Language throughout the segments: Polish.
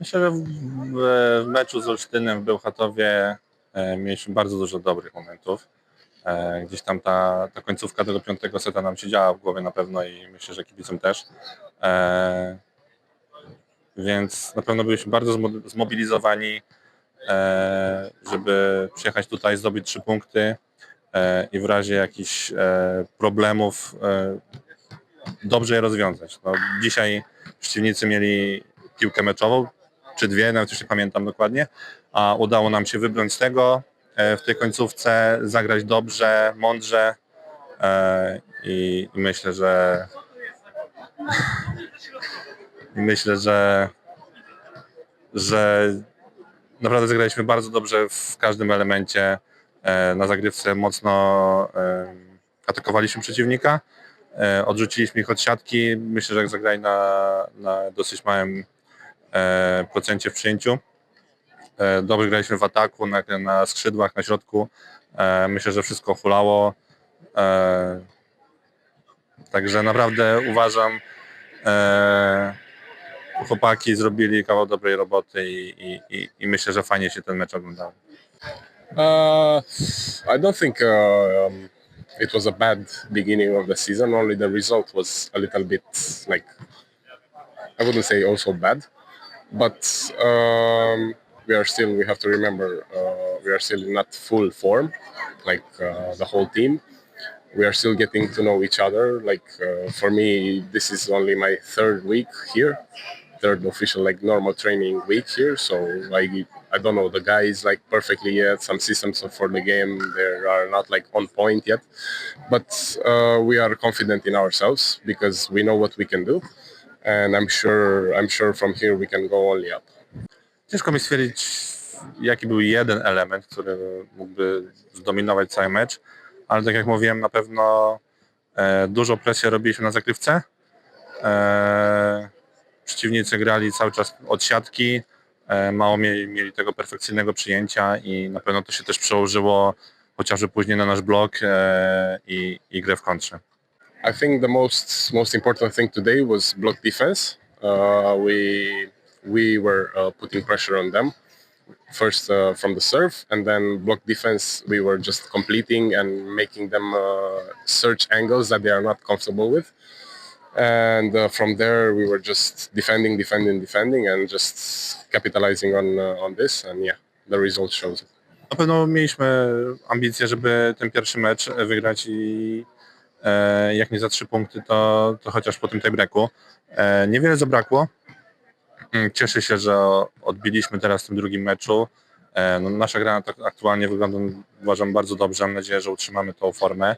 Myślę, że w, meczu z Olsztynem w Bełchatowie e, mieliśmy bardzo dużo dobrych momentów. E, gdzieś tam ta, ta końcówka tego piątego seta nam się działa w głowie na pewno i myślę, że kibicom też. E, więc na pewno byliśmy bardzo zmo- zmobilizowani, żeby przyjechać tutaj, zdobyć trzy punkty i w razie jakichś problemów dobrze je rozwiązać. No, dzisiaj przeciwnicy mieli piłkę meczową, czy dwie, nawet już nie pamiętam dokładnie, a udało nam się wybrnąć z tego e, w tej końcówce, zagrać dobrze, mądrze e, i, myślę, że myślę, że że naprawdę zagraliśmy bardzo dobrze w każdym elemencie. E, Na zagrywce mocno atakowaliśmy przeciwnika, odrzuciliśmy ich od siatki. Myślę, że jak zagrali na, na dosyć małym procencie w przyjęciu. E, Dobrze graliśmy w ataku, na, na skrzydłach, na środku. E, Myślę, że wszystko hulało. E, Także naprawdę uważam, e, chłopaki zrobili kawał dobrej roboty i, i, i, myślę, że fajnie się ten mecz oglądało. Uh, I don't think uh, um, it was a bad beginning of the season. Only the result was a little bit like I wouldn't say also bad, but um, we are still. We have to remember uh, we are still not full form, like uh, the whole team. We are still getting to know each other. Like uh, for me, this is only my third week here, third official like normal training week here. So I I don't know the guys like perfectly yet. Some systems for the game they are not like on point yet, but uh, we are confident in ourselves because we know what we can do, and I'm sure I'm sure from here we can go only up. Ciężko mi stwierdzić, jaki był jeden element, który mógłby zdominować cały mecz, ale tak jak mówiłem, na pewno e, dużo presji robiliśmy na zagrywce. E, przeciwnicy grali cały czas od siatki, e, mało mieli, mieli tego perfekcyjnego przyjęcia i na pewno to się też przełożyło chociażby później na nasz blok e, i, i grę w kontrze. I think the most most important thing today was block defense. Uh, we we were uh, putting pressure on them first uh, from the serve, and then block defense. We were just completing and making them uh, search angles that they are not comfortable with. And uh, from there, we were just defending, defending, defending, and just capitalizing on uh, on this. And yeah, the result shows it. Na pewno mieliśmy ambicje, żeby ten pierwszy mecz wygrać i jak nie za trzy punkty, to, to chociaż po tym tiebreaku. E, niewiele zabrakło. Mm, Cieszę się, że odbiliśmy teraz w tym drugim meczu. E, no, nasza gra tak aktualnie wygląda, uważam, bardzo dobrze. Mam nadzieję, że utrzymamy tą formę.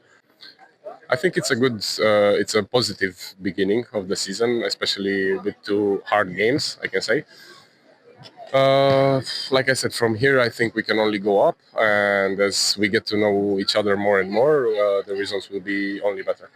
I think it's a good, uh, it's a positive beginning of the season, especially with two hard games. I can say. Uh, like I said, from here I think we can only go up, and as we get to know each other more and more, uh, the results will be only better.